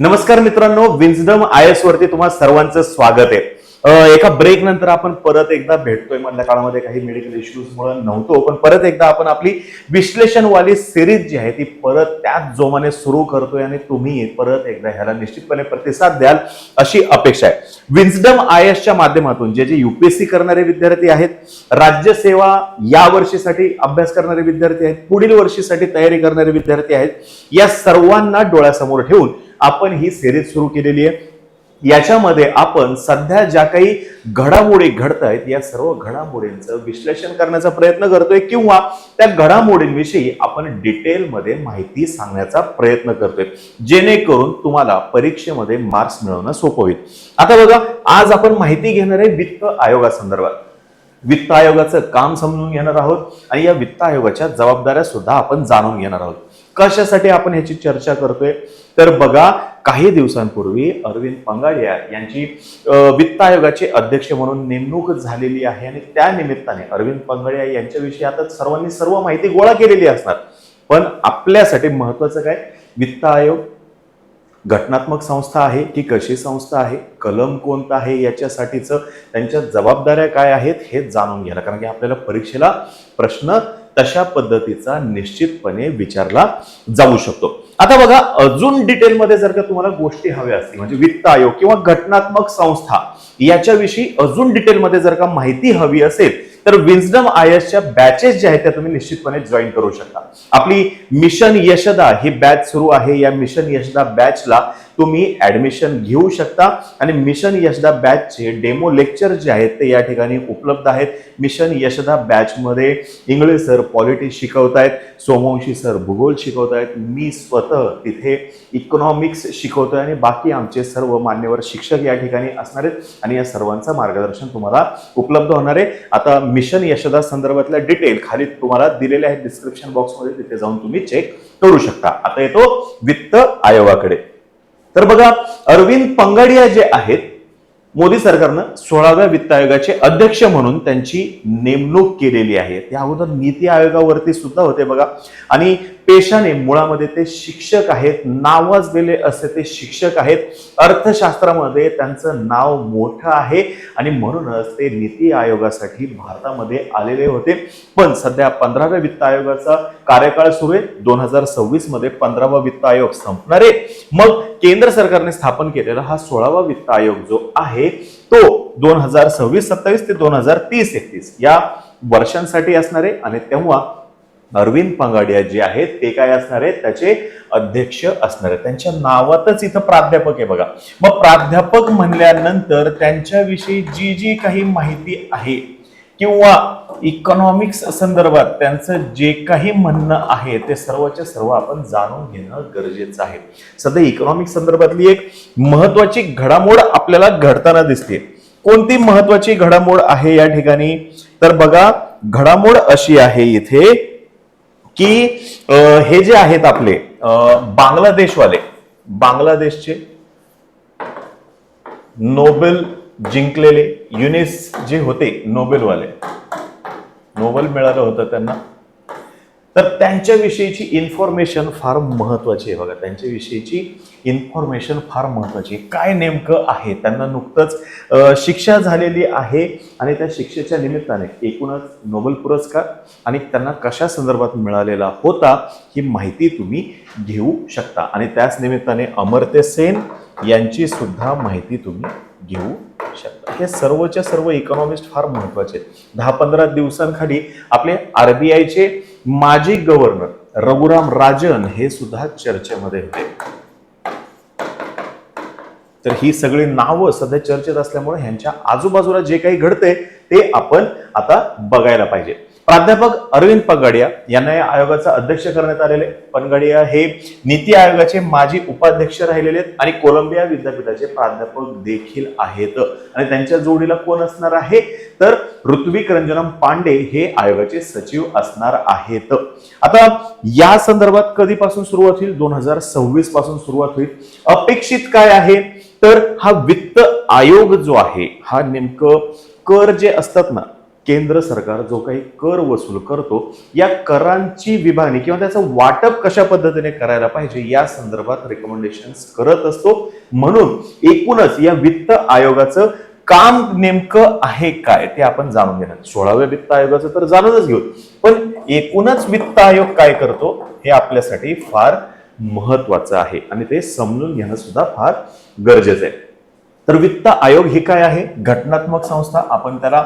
नमस्कार मित्रांनो विन्सडम I S वरती तुम्हाला सर्वांचं स्वागत आहे. एका ब्रेक नंतर आपण परत एकदा भेटतोय. मधल्या काळामध्ये काही मेडिकल इश्यूज मुळे नव्हतो पण परत एकदा आपण आपली विश्लेषणवाली सिरीज जी आहे ती परत त्याच जोमाने सुरू करतोय आणि तुम्ही परत एकदा ह्याला निश्चितपणे प्रतिसाद द्याल अशी अपेक्षा आहे. विन्सडम आय एसच्या माध्यमातून जे जे युपीएससी करणारे विद्यार्थी आहेत राज्यसेवा या वर्षीसाठी अभ्यास करणारे विद्यार्थी आहेत पुढील वर्षीसाठी तयारी करणारे विद्यार्थी आहेत या सर्वांना डोळ्यासमोर ठेवून आपण ही सिरीज सुरू केलेली आहे. याच्यामध्ये आपण सध्या ज्या काही घडामोडी घडत आहेत या सर्व घडामोडींचं विश्लेषण करण्याचा प्रयत्न करतोय किंवा त्या घडामोडींविषयी आपण डिटेलमध्ये माहिती सांगण्याचा प्रयत्न करतोय. जेणेकरून तुम्हाला परीक्षेमध्ये मार्क्स मिळवणं सोपं होईल. आता बघा आज आपण माहिती घेणार आहे वित्त आयोगासंदर्भात. वित्त आयोगाचं काम समजून घेणार आहोत आणि या वित्त आयोगाच्या जबाबदाऱ्या सुद्धा आपण जाणून घेणार आहोत. कशासाठी आपण ह्याची चर्चा करतोय? तर बघा काही दिवसांपूर्वी अरविंद पंगाडिया यांची वित्त आयोगाचे अध्यक्ष म्हणून नेमणूक झालेली आहे आणि त्या निमित्ताने अरविंद पंगाडिया यांच्याविषयी आता सर्वांनी सर्व माहिती गोळा केलेली असणार. पण आपल्यासाठी महत्वाचं काय? वित्त आयोग घटनात्मक संस्था आहे की कशी संस्था आहे? कलम कोणता आहे? याच्यासाठीचं त्यांच्या जबाबदाऱ्या काय आहेत? हे जाणून घ्यायला. कारण की आपल्याला परीक्षेला प्रश्न तशा पद्धतीचा निश्चितपणे विचारला जाऊ शकतो. आता बघा अजून डिटेलमध्ये जर का तुम्हाला गोष्टी हव्या असतील म्हणजे वित्त आयोग किंवा घटनात्मक संस्था याच्याविषयी अजून डिटेलमध्ये जर का माहिती हवी असेल तर विन्सडम आय एसच्या बॅचेस ज्या आहेत त्या तुम्ही निश्चितपणे जॉईन करू शकता. आपली मिशन यशदा ही बॅच सुरू आहे. या मिशन यशदा बॅचला तुम्ही ऍडमिशन घेऊ शकता. आणि मिशन यशदा बॅचचे डेमो लेक्चर जे आहेत ते या ठिकाणी उपलब्ध आहेत. मिशन यशदा बॅचमध्ये इंग्लिश सर पॉलिटी शिकवतायत सोमवंशी सर भूगोल शिकवतायत. मी स्वतः तिथे इकॉनॉमिक्स शिकवतो आहे आणि बाकी आमचे सर्व मान्यवर शिक्षक या ठिकाणी असणार आहेत. आणि या सर्वांचं मार्गदर्शन तुम्हाला उपलब्ध होणार आहे. आता मिशन यशदा संदर्भातल्या डिटेल खाली तुम्हाला दिलेल्या आहेत. डिस्क्रिप्शन बॉक्समध्ये तिथे जाऊन तुम्ही चेक करू शकता. आता येतो वित्त आयोगाकडे. तर बघा अरविंद पंगाडिया जे आहेत मोदी सरकारनं सोळाव्या वित्त आयोगाचे अध्यक्ष म्हणून त्यांची नेमणूक केलेली आहे. त्या अगोदर नीती आयोगावरती सुद्धा होते बघा. आणि पेशाने मुळामध्ये ते शिक्षक आहेत नावाजलेले असे ते शिक्षक आहेत. अर्थशास्त्रामध्ये त्यांचं नाव मोठं आहे आणि म्हणूनच ते नीती आयोगासाठी भारतामध्ये आलेले होते. पण सध्या पंधराव्या वित्त आयोगाचा कार्यकाळ सुरू आहे. दोन हजार सव्वीसमध्ये पंधरावा वित्त आयोग संपणार आहे. मग केंद्र सरकारने स्थापन केलेला हा सोळावा वित्त आयोग जो आहे तो दोन हजार सव्वीस सत्तावीस ते दोन हजार तीस एकतीस या वर्षांसाठी असणार आहे. आणि तेव्हा अरविंद पंगाडिया जे आहेत ते काय असणार आहेत? त्याचे अध्यक्ष असणार आहेत. त्यांच्या नावातच इथं प्राध्यापक आहे बघा. मग प्राध्यापक म्हणल्यानंतर त्यांच्याविषयी जी जी काही माहिती आहे किंवा इकॉनॉमिक्स संदर्भात त्यांचं जे काही म्हणणं आहे ते सर्वच्या सर्व आपण जाणून घेणं गरजेचं आहे. सध्या इकॉनॉमिक्स संदर्भातली एक महत्वाची घडामोड आपल्याला घडताना दिसते. कोणती महत्वाची घडामोड आहे या ठिकाणी? तर बघा घडामोड अशी आहे इथे की हे जे आहेत आपले बांगलादेशवाले बांगलादेशचे नोबेल जिंकलेले युनिस जे होते नोबेलवाले नोबेल मिळालं होतं त्यांना. तर त्यांच्याविषयीची इन्फॉर्मेशन फार महत्वाची आहे बघा. त्यांच्याविषयीची इन्फॉर्मेशन फार महत्वाची आहे. काय नेमकं आहे? त्यांना नुकतंच शिक्षा झालेली आहे आणि त्या शिक्षेच्या निमित्ताने एकूणच नोबेल पुरस्कार आणि त्यांना कशा संदर्भात मिळालेला होता ही माहिती तुम्ही घेऊ शकता. आणि त्याच निमित्ताने अमर्त्य सेन यांची सुद्धा माहिती तुम्ही घेऊ शकता. हे सर्वच्या सर्व इकॉनॉमिस्ट फार महत्त्वाचे आहेत. दहा पंधरा दिवसांखाली आपले आर बी आयचे माजी गव्हर्नर रघुराम राजन हे सुद्धा चर्चेमध्ये होते. तर ही सगळी नावं सध्या चर्चेत असल्यामुळे ह्यांच्या आजूबाजूला जे काही घडते ते आपण आता बघायला पाहिजे. प्राध्यापक अरविंद पगाडिया यांना या आयोगाचा अध्यक्ष करण्यात आलेले पनगाडिया हे नीती आयोगाचे माजी उपाध्यक्ष राहिलेले आहेत आणि कोलंबिया विद्यापीठाचे प्राध्यापक देखील आहेत. आणि त्यांच्या जोडीला कोण असणार आहे? तर ऋत्विक रंजनम पांडे हे आयोगाचे सचिव असणार आहेत. आता या संदर्भात कधीपासून सुरुवात होईल? दोन हजार सव्वीसपासून सुरुवात होईल. अपेक्षित काय आहे? तर हा वित्त आयोग जो आहे हा नेमकं कर जे असतात ना केंद्र सरकार जो काही कर वसूल करतो या करांची विभागणी किंवा त्याचं वाटप कशा पद्धतीने करायला पाहिजे या संदर्भात रेकमेंडेशन करत असतो. म्हणून एकूणच या वित्त आयोगाचं काम नेमकं आहे काय ते आपण जाणून घेणार सोळाव्या वित्त आयोगाचं तर जाणूनच घेऊ. पण एकूणच वित्त आयोग काय करतो हे आपल्यासाठी फार महत्वाचं आहे आणि ते समजून घेणं सुद्धा फार गरजेचं आहे. तर वित्त आयोग हे काय आहे? घटनात्मक संस्था. आपण त्याला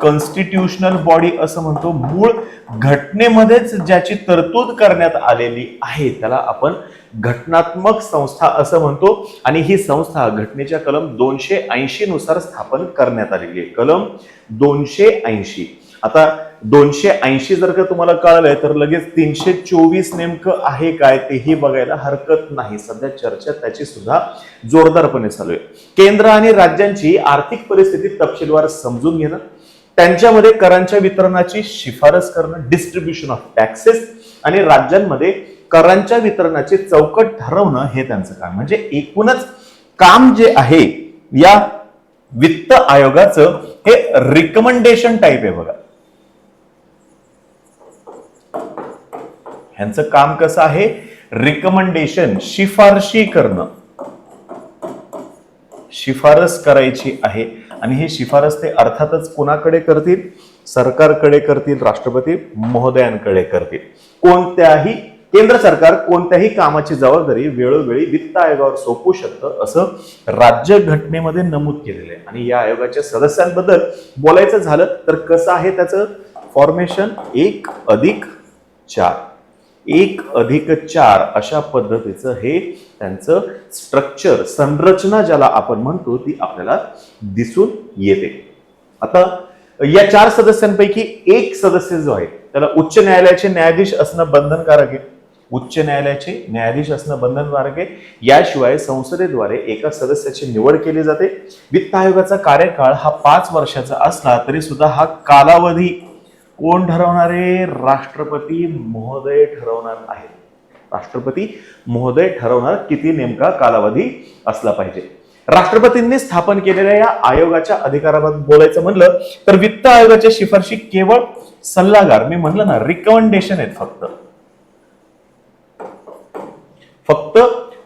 कॉन्स्टिट्युशनल बॉडी असं म्हणतो. मूळ घटनेमध्येच ज्याची तरतूद करण्यात आलेली आहे त्याला आपण घटनात्मक संस्था असं म्हणतो. आणि ही संस्था घटनेच्या कलम दोनशे ऐंशी नुसार स्थापन करण्यात आलेली आहे. कलम दोनशे ऐंशी. आता दोनशे ऐंशी जर का तुम्हाला कळलंय तर लगेच तीनशे चोवीस नेमकं आहे काय तेही बघायला हरकत नाही. सध्या चर्चा त्याची सुद्धा जोरदारपणे चालू आहे. केंद्र आणि राज्यांची आर्थिक परिस्थिती तपशीलवार समजून घेणं त्यांच्यामध्ये करांच्या वितरणाची शिफारस करणं डिस्ट्रीब्युशन ऑफ टॅक्सेस आणि राज्यांमध्ये करांच्या वितरणाची चौकट ठरवणं हे त्यांचं काम म्हणजे एकूणच काम जे आहे या वित्त आयोगाचं हे रिकमेंडेशन टाईप आहे बघा. ह्यांचं काम कसं आहे? रिकमेंडेशन शिफारशी करणं. शिफारस करायची आहे. आणि ही शिफारस ते अर्थातच कुणाकडे करतील? सरकारकडे करतील राष्ट्रपती महोदयांकडे करतील. कोणत्याही केंद्र सरकार कोणत्याही कामाची जबाबदारी वेळोवेळी वित्त आयोगावर सोपवू शकतं असं राज्य घटनेमध्ये नमूद केलेलं आहे. आणि या आयोगाच्या सदस्यांबद्दल बोलायचं झालं तर कसं आहे त्याचं फॉर्मेशन एक अधिक चार. एक अधिक चार अशा पद्धतीचं हे त्यांचं स्ट्रक्चर संरचना ज्याला आपण म्हणतो ती आपल्याला दिसून येते. आता या चार सदस्यांपैकी एक सदस्य जो आहे त्याला उच्च न्यायालयाचे न्यायाधीश असणं बंधनकारक आहे. उच्च न्यायालयाचे न्यायाधीश असणं बंधनकारक आहे. याशिवाय संसदेद्वारे एका सदस्याची निवड केली जाते. वित्त आयोगाचा कार्यकाळ हा पाच वर्षाचा असला तरी सुद्धा हा कालावधी कोण ठरवणारे? राष्ट्रपती महोदय ठरवणार आहेत. राष्ट्रपती महोदय ठरवणार किती नेमका कालावधी असला पाहिजे. राष्ट्रपतींनी स्थापन केलेल्या या आयोगाच्या अधिकाराबाबत बोलायचं म्हणलं तर वित्त आयोगाच्या शिफारशी केवळ सल्लागार मी म्हणलं ना रिकमेंडेशन आहेत फक्त फक्त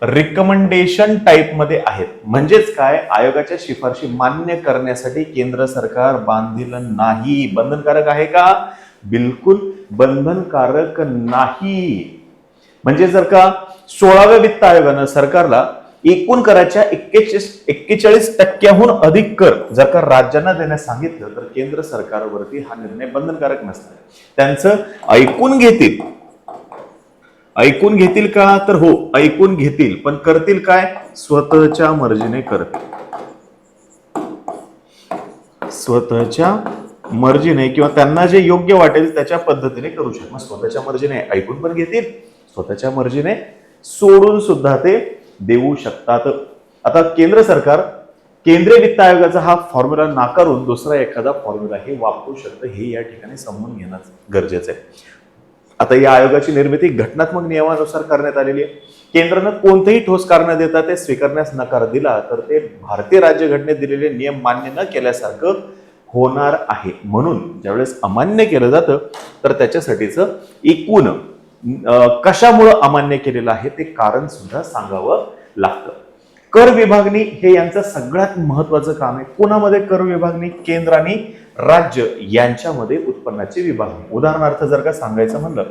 रिकमेंडेशन टाईपमध्ये आहेत. म्हणजेच काय? आयोगाच्या शिफारशी मान्य करण्यासाठी केंद्र सरकार बांधील नाही. बंधनकारक आहे का? बिलकुल बंधनकारक नाही. म्हणजे जर का सोळाव्या वित्त आयोगानं सरकारला एकूण कराच्या एक्केचाळीस एक्केचाळीस टक्क्याहून अधिक कर जर का राज्यांना देण्यास सांगितलं तर केंद्र सरकारवरती हा निर्णय बंधनकारक नसतो त्यांचं ऐकून घेतील. ऐकून घेतील का? तर हो ऐकून घेतील. पण करतील काय? स्वतःच्या मर्जीने करतील. स्वतःच्या मर्जीने किंवा त्यांना जे योग्य वाटेल त्याच्या पद्धतीने करू शकतात स्वतःच्या मर्जीने ऐकून पण घेतील. स्वतःच्या मर्जीने सोडून सुद्धा ते देऊ शकतात. आता केंद्र सरकार केंद्रीय वित्त आयोगाचा हा फॉर्म्युला नाकारून दुसरा एखादा फॉर्म्युला हे वापरू शकतं. हे या ठिकाणी समजून घेणं गरजेचं आहे. आता या आयोगाची निर्मिती घटनात्मक नियमानुसार करण्यात आलेली आहे. केंद्रानं कोणतेही ठोस कारण देता ते स्वीकारण्यास नकार दिला तर ते भारतीय राज्यघटनेत दिलेले नियम मान्य न केल्यासारखं होणार आहे. म्हणून ज्यावेळेस अमान्य केलं जातं तर त्याच्यासाठीच एकूण कशामुळं अमान्य केलेलं आहे ते कारण सुद्धा सांगावं लागतं. कर विभागणी हे यांचं सगळ्यात महत्वाचं काम आहे. कोणामध्ये कर विभागणी? केंद्र आणि राज्य यांच्यामध्ये उत्पन्नाची विभागणी. उदाहरणार्थ जर का सांगायचं म्हणलं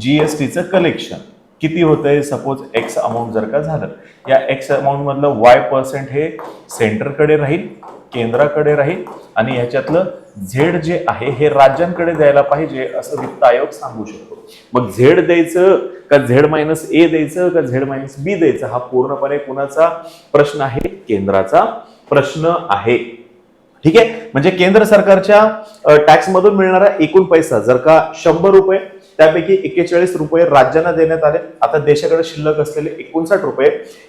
जीएसटीचं कलेक्शन किती होतंय? सपोज एक्स अमाऊंट जर का झालं या एक्स अमाऊंट मधलं वाय पर्सेंट हे सेंटरकडे राहील केंद्राकडे राहील आणि ह्याच्यातलं झेड जे आहे हे राज्यांकडे द्यायला पाहिजे असं वित्त आयोग सांगू शकतो. मग झेड द्यायचं का झेड मायनस ए द्यायचं का झेड मायनस बी द्यायचं? हा पूर्णपणे कुणाचा प्रश्न आहे? केंद्राचा प्रश्न आहे. ठीक आहे? म्हणजे केंद्र सरकारच्या टॅक्स मधून मिळणारा एकूण पैसा जर का शंभर रुपये त्यापैकी एक्केचाळीस रुपये राज्यांना देण्यात आले. आता देशाकडे शिल्लक असलेले एकोणसाठ रुपये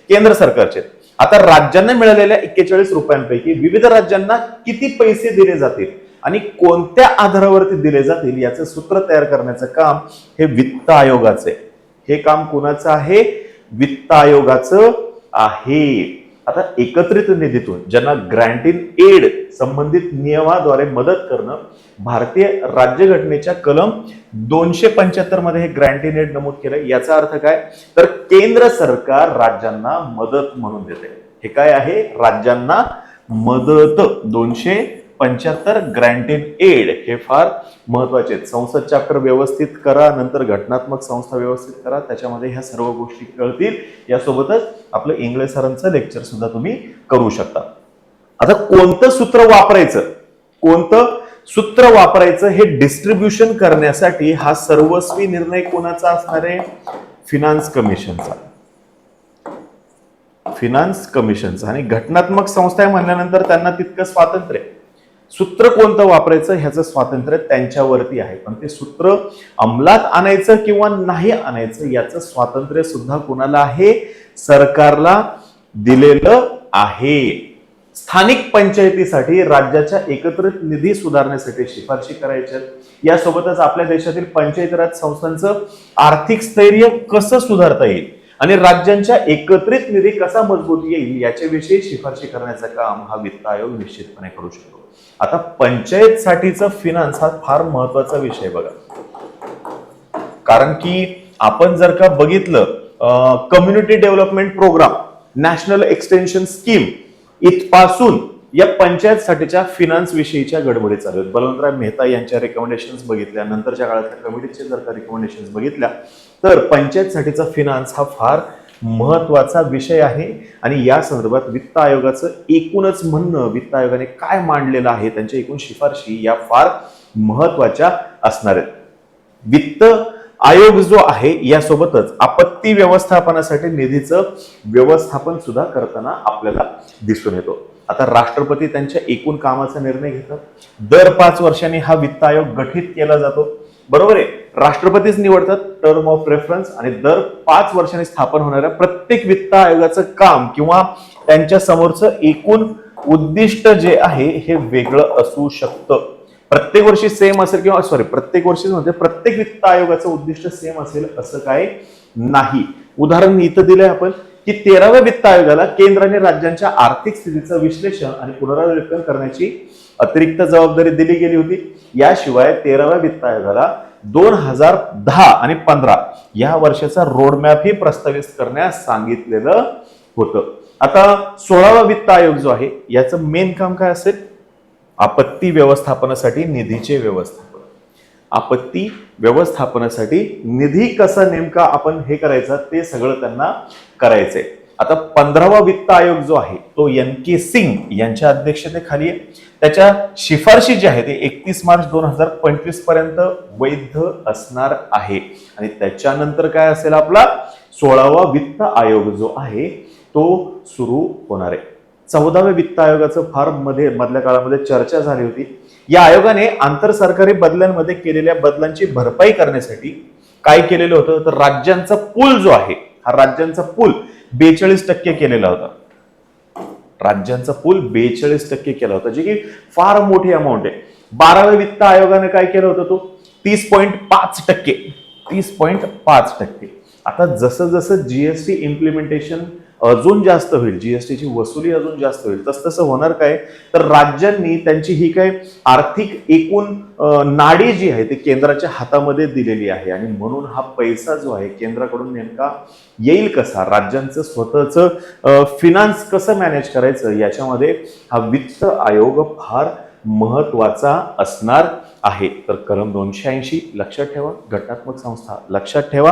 केंद्र सरकारचे. आता राज्यांना मिळालेल्या एक्केचाळीस रुपयांपैकी विविध राज्यांना किती पैसे दिले जातील? आणि कोणत्या आधारावरती दिले जातील याचं सूत्र तयार करण्याचं काम हे वित्त आयोगाचं आहे. हे काम कोणाचं आहे? वित्त आयोगाचं आहे. आता एकत्रित निधीतून ज्यांना ग्रँट इन एड संबंधित नियमाद्वारे मदत करणं भारतीय राज्यघटनेच्या कलम दोनशे पंच्याहत्तरमध्ये हे एड नमूद केलं याचा अर्थ काय? तर केंद्र सरकार राज्यांना मदत म्हणून देते. हे काय आहे? राज्यांना मदत. दोनशे पंच्याहत्तर ग्रँटेड एड हे फार महत्त्वाचे आहेत. संसद चॅप्टर व्यवस्थित करा नंतर घटनात्मक संस्था व्यवस्थित करा त्याच्यामध्ये ह्या सर्व गोष्टी कळतील. यासोबतच आपलं इंग्लिश सरांचं लेक्चर सुद्धा तुम्ही करू शकता. आता कोणतं सूत्र वापरायचं? कोणतं सूत्र वापरायचं हे डिस्ट्रीब्युशन करण्यासाठी हा सर्वस्वी निर्णय कोणाचा असणार आहे? फिनान्स कमिशनचा फिनान्स कमिशनचा आणि घटनात्मक संस्था आहे म्हणल्यानंतर त्यांना तितकं स्वातंत्र्य आहे. सूत्र कोणतं वापरायचं ह्याचं स्वातंत्र्य त्यांच्यावरती आहे. पण ते सूत्र अंमलात आणायचं किंवा नाही आणायचं याचं स्वातंत्र्य सुद्धा कोणाला आहे? सरकारला दिलेलं आहे. स्थानिक पंचायतीसाठी राज्याच्या एकत्रित निधी सुधारण्यासाठी शिफारशी करायच्या यासोबतच आपल्या देशातील पंचायत राज संस्थांचं आर्थिक स्थैर्य कसं सुधारता येईल आणि राज्यांच्या एकत्रित निधी कसा मजबूत येईल याच्याविषयी शिफारशी करण्याचं काम हा वित्त आयोग निश्चितपणे करू शकतो. आता पंचायत साठीचा फिनान्स हा फार महत्त्वाचा विषय बघा. कारण की आपण जर का बघितलं community development programme national extension scheme इथपासून या पंचायत साठीच्या फिनान्स विषयीच्या गडबडी चालू आहेत. बलवंतराव मेहता यांच्या रेकमेंडेशन्स बघितल्या नंतरच्या काळातल्या कमिटीचे जर का रेकमेंडेशन्स बघितल्या तर पंचायत साठीचा फिनान्स हा फार महत्त्वाचा विषय आहे. आणि या संदर्भात वित्त आयोगाचं एकूणच म्हणणं वित्त आयोगाने काय मांडलेलं आहे त्यांच्या एकूण शिफारशी या फार महत्त्वाच्या असणार आहेत. वित्त आयोग जो आहे यासोबतच आपत्ती व्यवस्थापनासाठी निधीचं व्यवस्थापन सुद्धा करताना आपल्याला दिसून येतो. आता राष्ट्रपती त्यांच्या एकूण कामाचा निर्णय घेतात. दर पाच वर्षांनी हा वित्त आयोग गठीत केला जातो. बरोबर आहे. राष्ट्रपतीच निवडतात टर्म ऑफ रेफरन्स आणि दर पाच वर्षांनी स्थापन होणाऱ्या प्रत्येक वित्त आयोगाचं काम किंवा त्यांच्या समोरचं एकूण उद्दिष्ट जे आहे हे वेगळं असू शकतं. प्रत्येक वर्षी सेम असेल किंवा सॉरी प्रत्येक वर्षी म्हणजे प्रत्येक वित्त आयोगाचं उद्दिष्ट सेम असेल असं काय नाही. उदाहरण इथं दिलंय आपण की तेराव्या वित्त आयोगाला केंद्र आणि राज्यांच्या आर्थिक स्थितीचं विश्लेषण आणि पुनरावलोकन करण्याची अतिरिक्त जबाबदारी दिली गेली होती. याशिवाय तेराव्या वित्त आयोगाला दोन हजार दहा आणि पंधरा या वर्षाचा रोडमॅपही प्रस्तावित करण्यास सांगितलेलं होतं. आता सोळावा वित्त आयोग जो आहे याचं मेन काम काय असेल? आपत्ती व्यवस्थापनासाठी निधीचे व्यवस्थापन. आपत्ती व्यवस्थापनासाठी निधी कसा नेमका आपण हे करायचा ते सगळं त्यांना करायचंय. आता पंधरावा वित्त आयोग जो आहे तो एन के सिंग यांच्या अध्यक्षतेखाली आहे. त्याच्या शिफारशी जी आहे ते एकतीस मार्च दोन हजार पंचवीसपर्यंत वैध असणार आहे. आणि त्याच्यानंतर काय असेल आपला? सोळावा वित्त आयोग जो आहे तो सुरू होणार आहे. चौदाव्या वित्त आयोगाचं फारमध्ये मधल्या काळामध्ये चर्चा झाली होती. या आयोगाने आंतर सरकारी बदल्यांमध्ये केलेल्या बदलांची भरपाई करण्यासाठी काय केलेलं होतं? तर राज्यांचा पूल जो आहे हा राज्यांचा पूल बेचाळीस टक्के केलेला होता. राज्यांचा पूल बेचाळीस टक्के केला होता जे की फार मोठी अमाऊंट आहे. बाराव्या वित्त आयोगाने काय केलं होतं तो? तीस पॉईंट पाच टक्के. तीस पॉईंट पाच टक्के. आता जसं जसं जीएसटी इम्प्लिमेंटेशन अजून जास्त होईल जीएसटीची वसुली अजून जास्त होईल. तस तसं होणार काय? तर राज्यांनी त्यांची ही काय आर्थिक एकूण नाडी जी आहे ती केंद्राच्या हातामध्ये दिलेली आहे. आणि म्हणून हा पैसा जो आहे केंद्राकडून नेमका येईल कसा? राज्यांचं स्वतःचं फिनान्स कसं मॅनेज करायचं? याच्यामध्ये हा वित्त आयोग फार महत्त्वाचा असणार. आहे. तर कलम दोनशे ऐंशी लक्षात ठेवा. घटनात्मक संस्था लक्षात ठेवा.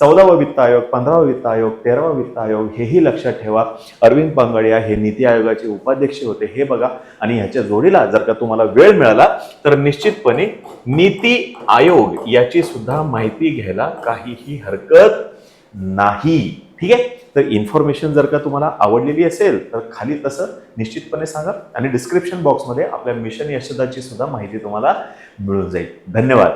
चौदावा वित्त आयोग पंधरावा वित्त आयोग तेरावा वित्त आयोग हेही लक्षात ठेवा. अरविंद पांगडिया हे नीती आयोगाचे उपाध्यक्ष होते हे बघा. आणि ह्याच्या जोडीला जर का तुम्हाला वेळ मिळाला तर निश्चितपणे नीती आयोग याची सुद्धा माहिती घ्यायला काहीही हरकत नाही. ठीक आहे? तर इन्फॉर्मेशन जर का तुम्हाला आवडलेली असेल तर खाली तसं निश्चितपणे सांगा आणि डिस्क्रिप्शन बॉक्समध्ये आपल्या मिशन यशदाची सुद्धा माहिती तुम्हाला मिळून जाईल. धन्यवाद.